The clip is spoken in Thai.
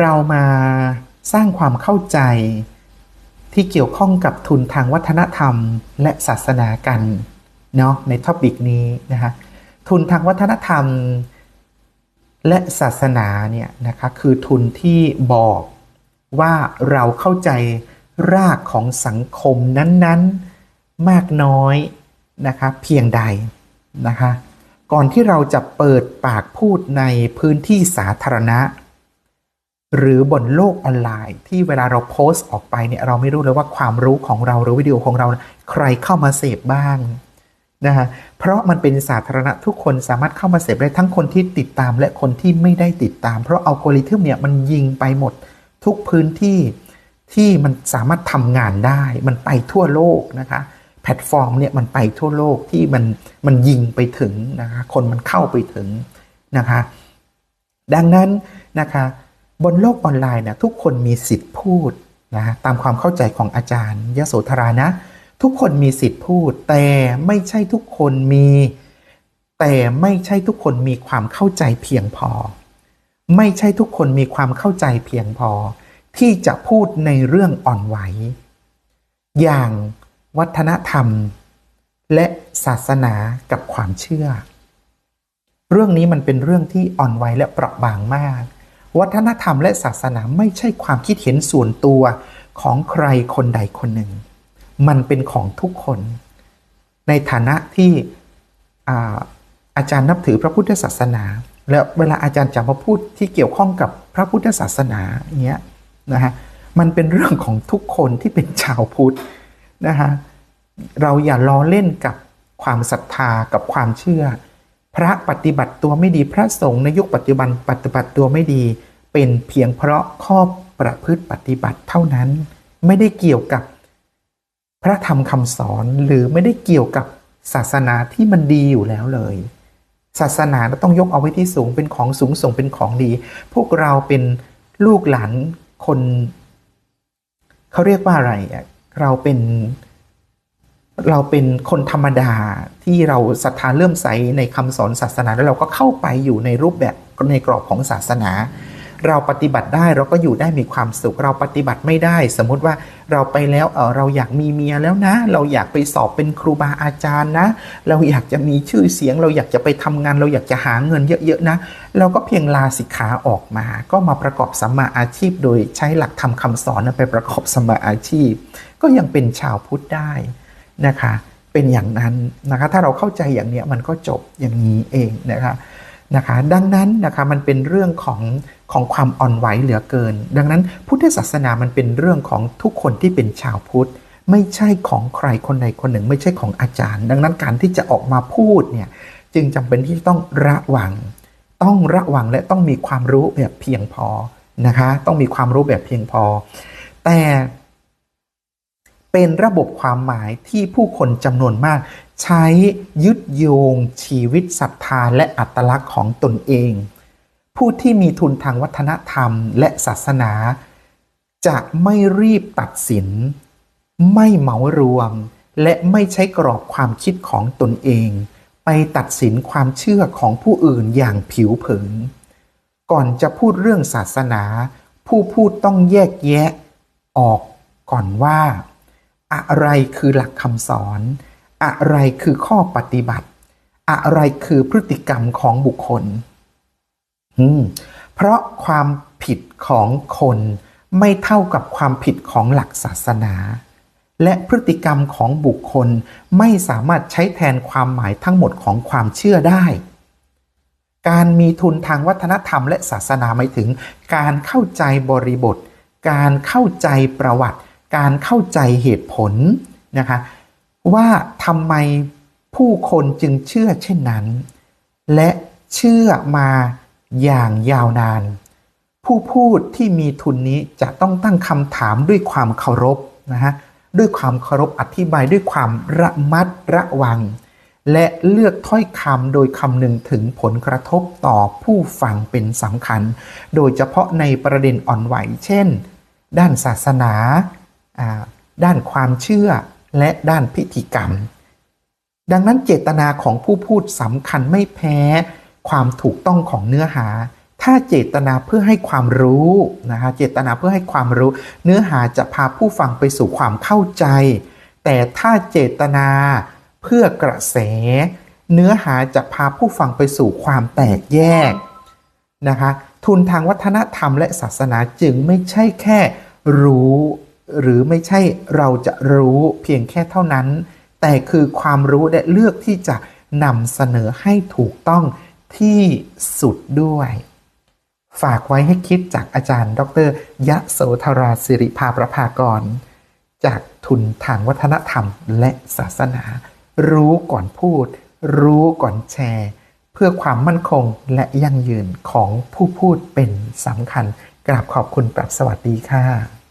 เรามาสร้างความเข้าใจ ที่เกี่ยวข้องกับทุนทางวัฒนธรรม และศาสนากันเนาะในท็อปิกนี้นะคะทุนทางวัฒนธรรม และศาสนาเนี่ยนะคะคือทุนที่บอกว่าเราเข้าใจรากของสังคมนั้นๆมากน้อยนะคะเพียงใดนะคะก่อนที่เราจะเปิดปากพูดในพื้นที่สาธารณะ หรือบนโลกออนไลน์ ที่เวลาเราโพสต์ออกไปเนี่ยเราไม่รู้เลยว่าความรู้ของเราหรือวิดีโอของเราใครเข้ามาเสพบ้างนะฮะเพราะมันเป็นสาธารณะทุกคนสามารถเข้ามาเสพได้ทั้งคนที่ติดตามและคนที่ไม่ได้ติดตาม เพราะอัลกอริทึมเนี่ยมันยิงไปหมดทุกพื้นที่ที่มันสามารถทำงานได้ มันไปทั่วโลกนะคะแพลตฟอร์มเนี่ยมันไปทั่วโลกที่มันมันยิงไปถึงนะคะคนมันเข้าไปถึงนะคะดังนั้นนะคะ บนโลกออนไลน์นะทุกคนมีสิทธิ์พูดนะตามความเข้าใจของอาจารย์ยโสธรานะ ทุกคนมีสิทธิ์พูด แต่ไม่ใช่ทุกคนมี แต่ไม่ใช่ทุกคนมีความเข้าใจเพียงพอ ไม่ใช่ทุกคนมีความเข้าใจเพียงพอ ที่จะพูดในเรื่องอ่อนไหว อย่างวัฒนธรรม และศาสนากับความเชื่อ เรื่องนี้มันเป็นเรื่องที่อ่อนไหวและเปราะบางมาก วัฒนธรรมและศาสนาไม่ใช่ความคิดเห็นส่วนตัวของใครคนใดคนหนึ่ง มันเป็นของทุกคน ในฐานะที่อาอาจารย์นับถือพระพุทธศาสนา แล้วเวลาอาจารย์จะมาพูดที่เกี่ยวข้องกับพระพุทธศาสนาเงี้ยนะฮะมันเป็นเรื่องของทุกคนที่เป็นชาวพุทธนะฮะเราอย่าล้อเล่นกับความศรัทธากับความเชื่อ พระปฏิบัติตัวไม่ดีพระสงฆ์ในยุคปัจจุบันปฏิบัติตัวไม่ดี เป็นเพียงเพราะข้อประพฤติปฏิบัติเท่านั้น ไม่ได้เกี่ยวกับพระธรรมคำสอนหรือไม่ได้เกี่ยวกับศาสนาที่มันดีอยู่แล้วเลย ศาสนาเราต้องยกเอาไว้ที่สูงเป็นของสูงส่งเป็นของดี พวกเราเป็นลูกหลานคน เขาเรียกว่าอะไรเราเป็น เราเป็นคนธรรมดาที่เราศรัทธาเลื่อมใสในคำสอนศาสนา แล้วเราก็เข้าไปอยู่ในรูปแบบในกรอบของศาสนา เราปฏิบัติได้เราก็อยู่ได้มีความสุข เราปฏิบัติไม่ได้ สมมุติว่าเราไปแล้วเออเราอยากมีเมียแล้วนะ เราอยากไปสอบเป็นครูบาอาจารย์นะ เราอยากจะมีชื่อเสียง เราอยากจะไปทำงาน เราอยากจะหาเงินเยอะๆนะ เราก็เพียงลาสิกขาออกมา ก็มาประกอบสัมมาอาชีพ โดยใช้หลักธรรมคาสอนไปประกอบสัมมาอาชีพ ก็ยังเป็นชาวพุทธได้ นะคะเป็นอย่างนั้นนะคะถ้าเราเข้าใจอย่างนี้มันก็จบอย่างนี้เองนะคะนะคะดังนั้นนะคะมันเป็นเรื่องของของความอ่อนไหวเหลือเกิน ดังนั้นพุทธศาสนามันเป็นเรื่องของทุกคนที่เป็นชาวพุทธ ไม่ใช่ของใครคนใดคนหนึ่ง ไม่ใช่ของอาจารย์ ดังนั้นการที่จะออกมาพูดเนี่ยจึงจำเป็นที่ต้องระวัง ต้องระวังและต้องมีความรู้แบบเพียงพอนะคะต้องมีความรู้แบบเพียงพอ แต่ เป็นระบบความหมายที่ผู้คนจำนวนมาก ใช้ยึดโยง ชีวิตศรัทธาและอัตลักษณ์ของตนเอง ผู้ที่มีทุนทางวัฒนธรรมและศาสนา จะไม่รีบตัดสิน ไม่เหมารวม และไม่ใช้กรอบความคิดของตนเอง ไปตัดสินความเชื่อของผู้อื่นอย่างผิวเผิน ก่อนจะพูดเรื่องศาสนา ผู้พูดต้องแยกแยะ ออกก่อนว่า อะไรคือหลักคำสอน อะไรคือข้อปฏิบัติ อะไรคือพฤติกรรมของบุคคล เพราะความผิดของคนไม่เท่ากับความผิดของหลักศาสนา และพฤติกรรมของบุคคลไม่สามารถใช้แทนความหมายทั้งหมดของความเชื่อได้ การมีทุนทางวัฒนธรรมและศาสนาหมายถึง การเข้าใจบริบท การเข้าใจประวัติ การเข้าใจเหตุผลนะคะว่าทำไมผู้คนจึงเชื่อเช่นนั้น และเชื่อมาอย่างยาวนาน ผู้พูดที่มีทุนนี้จะต้องตั้งคำถามด้วยความเคารพนะฮะด้วยความเคารพอธิบายด้วยความระมัดระวัง และเลือกถ้อยคำโดยคำนึงถึงผลกระทบต่อผู้ฟังเป็นสำคัญ โดยเฉพาะในประเด็นอ่อนไหวเช่น ด้านศาสนา ด้านความเชื่อและด้านพิธีกรรม ดังนั้นเจตนาของผู้พูดสำคัญไม่แพ้ ความถูกต้องของเนื้อหา ถ้าเจตนาเพื่อให้ความรู้นะคะเจตนาเพื่อให้ความรู้ เนื้อหาจะพาผู้ฟังไปสู่ความเข้าใจ แต่ถ้าเจตนาเพื่อกระแส เนื้อหาจะพาผู้ฟังไปสู่ความแตกแยกนะคะทุนทางวัฒนธรรมและศาสนาจึงไม่ใช่แค่รู้ หรือไม่ใช่เราจะรู้เพียงแค่เท่านั้น แต่คือความรู้และเลือกที่จะนำเสนอให้ถูกต้องที่สุดด้วย ฝากไว้ให้คิดจากอาจารย์ ดรยะโสธราสิริภาประภากร จากทุนทางวัฒนธรรมและศาสนา รู้ก่อนพูด รู้ก่อนแชร์ เพื่อความมั่นคงและยั่งยืนของผู้พูดเป็นสำคัญ กราบขอบคุณปรับสวัสดีค่ะ